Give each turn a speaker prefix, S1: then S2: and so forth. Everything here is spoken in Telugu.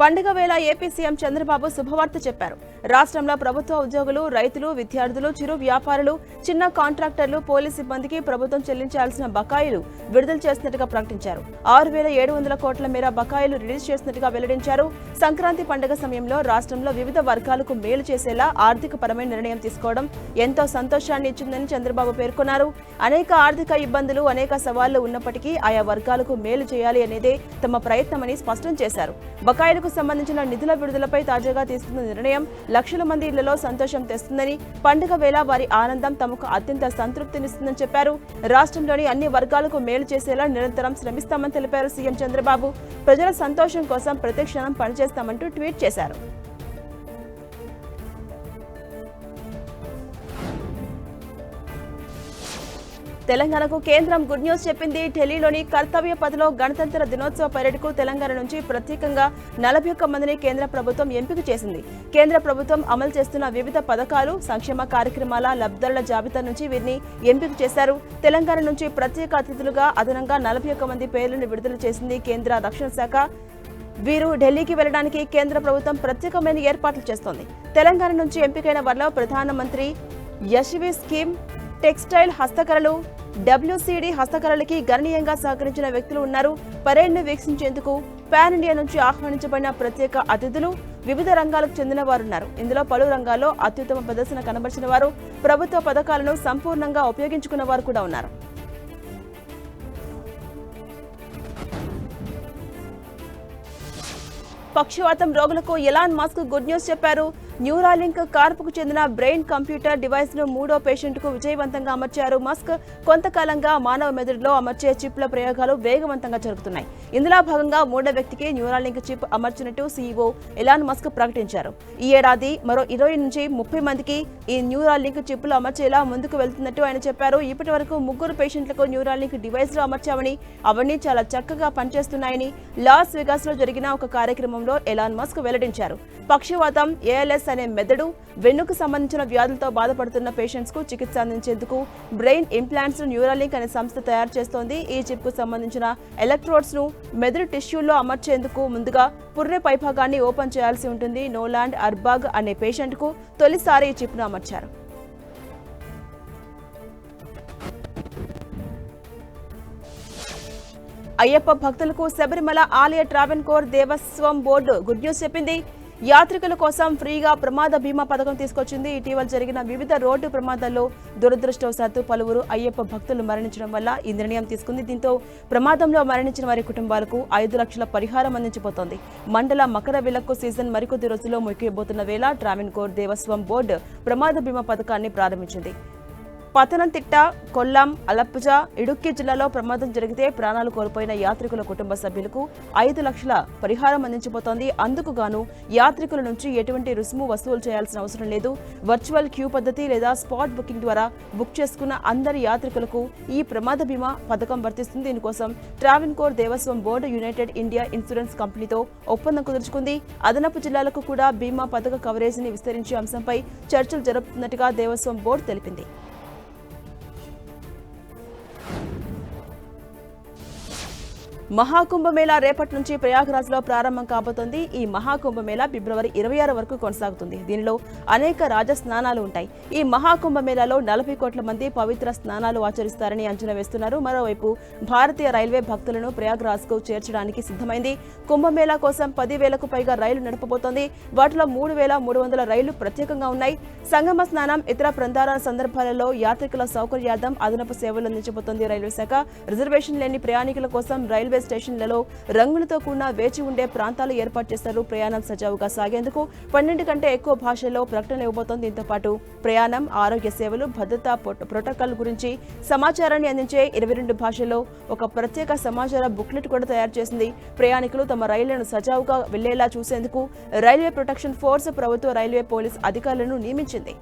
S1: పండుగ వేళ ఏపీ సీఎం చంద్రబాబు శుభవార్త చెప్పారు. రాష్ట్రంలో ప్రభుత్వ ఉద్యోగులు రైతులు విద్యార్థులు చిరు వ్యాపారులు చిన్న కాంట్రాక్టర్లు పోలీస్ సిబ్బందికి ప్రభుత్వం చెల్లించాల్సిన బకాయిలు విడుదల చేసినట్టుగా ప్రకటించారు. ఆరు వేల ఏడు వందల కోట్ల మేర బకాయిలు రిలీజ్ చేసినట్టుగా వెల్లడించారు. సంక్రాంతి పండుగ సమయంలో రాష్ట్రంలో వివిధ వర్గాలకు మేలు చేసేలా ఆర్థిక పరమైన నిర్ణయం తీసుకోవడం ఎంతో సంతోషాన్ని ఇచ్చిందని చంద్రబాబు పేర్కొన్నారు. అనేక ఆర్థిక ఇబ్బందులు అనేక సవాళ్ళు ఉన్నప్పటికీ ఆయా వర్గాలకు మేలు చేయాలి అనేదే తమ ప్రయత్నమని స్పష్టం చేశారు. బకాయిలకు సంబంధించిన నిధుల విడుదలపై తాజాగా తీసుకున్న నిర్ణయం లక్షల మంది ఇళ్ళలో సంతోషం తెస్తుందని పండుగ వేళ వారి ఆనందం తమకు అత్యంత సంతృప్తినిస్తుందని చెప్పారు. రాష్ట్రంలోని అన్ని వర్గాలకు మేలు చేసేలా నిరంతరం శ్రమిస్తామని తెలిపారు సీఎం చంద్రబాబు. ప్రజల సంతోషం కోసం ప్రతి క్షణం పనిచేస్తామంటూ ట్వీట్ చేశారు. తెలంగాణకు కేంద్రం గుడ్ న్యూస్ చెప్పింది. ఢిల్లీలోని కర్తవ్య పథలో గణతంత్ర దినోత్సవ పరేడ్కు తెలంగాణ నుంచి ప్రత్యేకంగా నలభై ఒక్క మందిని కేంద్ర ప్రభుత్వం ఎంపిక చేసింది. కేంద్ర ప్రభుత్వం అమలు చేస్తున్న వివిధ పథకాలు సంక్షేమ కార్యక్రమాల లబ్ధరుల జాబితా నుంచి వీరిని ఎంపిక చేశారు. తెలంగాణ నుంచి ప్రత్యేక అతిథులుగా అదనంగా నలభై ఒక్క మంది పేర్లను విడుదల చేసింది కేంద్ర రక్షణ శాఖ. వీరు ఢిల్లీకి వెళ్ళడానికి కేంద్ర ప్రభుత్వం ప్రత్యేకమైన ఏర్పాట్లు చేస్తోంది. తెలంగాణ నుంచి ఎంపికైన వారిలో ప్రధానమంత్రి యశవి స్కీమ్ టెక్స్టైల్ హస్తకళలు డబ్ల్యూసీడీ హస్తకళలకి గణనీయంగా సహకరించిన వ్యక్తులు ఉన్నారు. పరేడ్ను వీక్షించేందుకు పాన్ ఇండియా నుంచి ఆహ్వానించబడిన ప్రత్యేక అతిథులు వివిధ రంగాలకు చెందిన వారున్నారు ఇందులో పలు రంగాల్లో అత్యుత్తమ ప్రదర్శన కనబరిచిన వారు ప్రభుత్వ పథకాలను సంపూర్ణంగా ఉపయోగించుకున్న వారు కూడా ఉన్నారు. పక్షవాతం రోగులకు ఎలాన్ మాస్క్ గుడ్ న్యూస్ చెప్పారు. న్యూరాలింక్ కార్పుకు చెందిన బ్రెయిన్ కంప్యూటర్ డివైస్ను మూడో పేషెంట్కు విజయవంతంగా అమర్చారు మస్క్. కొంతకాలంగా మానవ మెదడులో అమర్చే చిప్ల ప్రయోగాలు వేగవంతంగా జరుగుతున్నాయి. ఇందులో భాగంగా మూడో వ్యక్తికి న్యూరాలింక్ చిప్ అమర్చినట్టు సీఈఓ ఎలాన్ మస్క్ ప్రకటించారు. ఈ ఏడాది మరో ఇరవై నుంచి ముప్పై మందికి ఈ న్యూరాలింక్ చిప్లు అమర్చేలా ముందుకు వెళ్తున్నట్టు ఆయన చెప్పారు. ఇప్పటి వరకు ముగ్గురు పేషెంట్లకు న్యూరాలింక్ డివైస్లు అమర్చామని అవన్నీ చాలా చక్కగా పనిచేస్తున్నాయని లాస్ వెగాస్లో జరిగిన ఒక కార్యక్రమంలో ఎలాన్ మస్క్ వెల్లడించారు. పక్షవాతం ఏఎల్ఎస్ అనే మెదడు వెన్నుకు సంబంధించిన వ్యాధులతో బాధపడుతున్న పేషెంట్స్కు చికిత్స అందించేందుకు బ్రెయిన్ ఇంప్లాంట్స్ న్యూరాలింక్ అనే సంస్థ తయారు చేస్తోంది. ఈ చిప్కు సంబంధించిన ఎలక్ట్రోడ్స్ను మెదడు టిష్యూల్లో అమర్చేందుకు ముందుగా పుర్రె పైభాగాన్ని ఓపెన్ చేయాల్సి ఉంటుంది. నోలాండ్ అర్బాగ్ అనే పేషెంట్కు తొలిసారి ఈ చిప్ను అమర్చారు. అయ్యప్ప భక్తులకు శబరిమల ఆలయ Travancore Devaswom board good news చెప్పింది. యాత్రికుల కోసం ఫ్రీగా ప్రమాద బీమా పథకం తీసుకొచ్చింది. ఇటీవల జరిగిన వివిధ రోడ్డు ప్రమాదాల్లో దురదృష్టవశాత్తు పలువురు అయ్యప్ప భక్తులు మరణించడం వల్ల ఈ నిర్ణయం తీసుకుంది. దీంతో ప్రమాదంలో మరణించిన వారి కుటుంబాలకు ఐదు లక్షల పరిహారం అందించబోతోంది. మండల మకర విలక్కు సీజన్ మరికొద్ది రోజుల్లో ముగియబోతున్న వేళ ట్రావెన్ కోర్ దేవస్వం బోర్డు ప్రమాద బీమా పథకాన్ని ప్రారంభించింది. పతనంతిట్ట కొల్లం అలప్పుజ ఇడుక్కి జిల్లాలో ప్రమాదం జరిగితే ప్రాణాలు కోల్పోయిన యాత్రికుల కుటుంబ సభ్యులకు ఐదు లక్షల పరిహారం అందించబోతోంది. అందుకు గాను యాత్రికుల నుంచి ఎటువంటి రుసుము వసూలు చేయాల్సిన అవసరం లేదు. వర్చువల్ క్యూ పద్ధతి లేదా స్పాట్ బుకింగ్ ద్వారా బుక్ చేసుకున్న అందరి యాత్రికులకు ఈ ప్రమాద బీమా పథకం వర్తిస్తుంది. దీనికోసం Travancore Devaswom board United India insurance కంపెనీతో ఒప్పందం కుదుర్చుకుంది. అదనపు జిల్లాలకు కూడా బీమా పథక కవరేజీని విస్తరించే అంశంపై చర్చలు జరుపుతున్నట్టుగా దేవస్వం బోర్డు తెలిపింది. మహాకుంభమేళా రేపటి నుంచి ప్రయాగ్రాజ్లో ప్రారంభం కాబోతోంది. ఈ మహాకుంభమేళా ఫిబ్రవరి ఇరవై ఆరు వరకు కొనసాగుతుంది. దీనిలో అనేక రాజ స్నానాలు ఉంటాయి. ఈ మహాకుంభమేళాలో నలభై కోట్ల మంది పవిత్ర స్నానాలు ఆచరిస్తారని అంచనా వేస్తున్నారు. మరోవైపు భారతీయ రైల్వే భక్తులను ప్రయాగ్రాజ్కు చేర్చడానికి సిద్ధమైంది. కుంభమేళా కోసం పదివేలకు పైగా రైలు నడపబోతోంది. వాటిలో మూడు వేల మూడు వందల రైళ్ళు ప్రత్యేకంగా ఉన్నాయి. సంగమ స్నానం ఇతర ప్రధాన సందర్భాలలో యాత్రికుల సౌకర్యార్థం అదనపు సేవలు అందించబోతోంది రైల్వే శాఖ. రిజర్వేషన్ లేని ప్రయాణికుల కోసం రైల్వే స్టేషన్లలో రంగులతో కూడిన వేచి ఉండే ప్రాంతాలు ఏర్పాటు చేశారు. ప్రయాణం సజావుగా సాగేందుకు పన్నెండు కంటే ఎక్కువ భాషల్లో ప్రకటన ఇవ్వబోతోంది. దీంతో పాటు ప్రయాణం ఆరోగ్య సేవలు భద్రతా ప్రోటోకాల్ గురించి సమాచారాన్ని అందించే ఇరవై రెండు భాషల్లో ఒక ప్రత్యేక సమాచార బుక్లెట్ కూడా తయారు చేసింది. ప్రయాణికులు తమ రైళ్ళను సజావుగా వెళ్ళేలా చూసేందుకు రైల్వే ప్రొటెక్షన్ ఫోర్స్ ప్రభుత్వ రైల్వే పోలీస్ అధికారులను నియమించింది.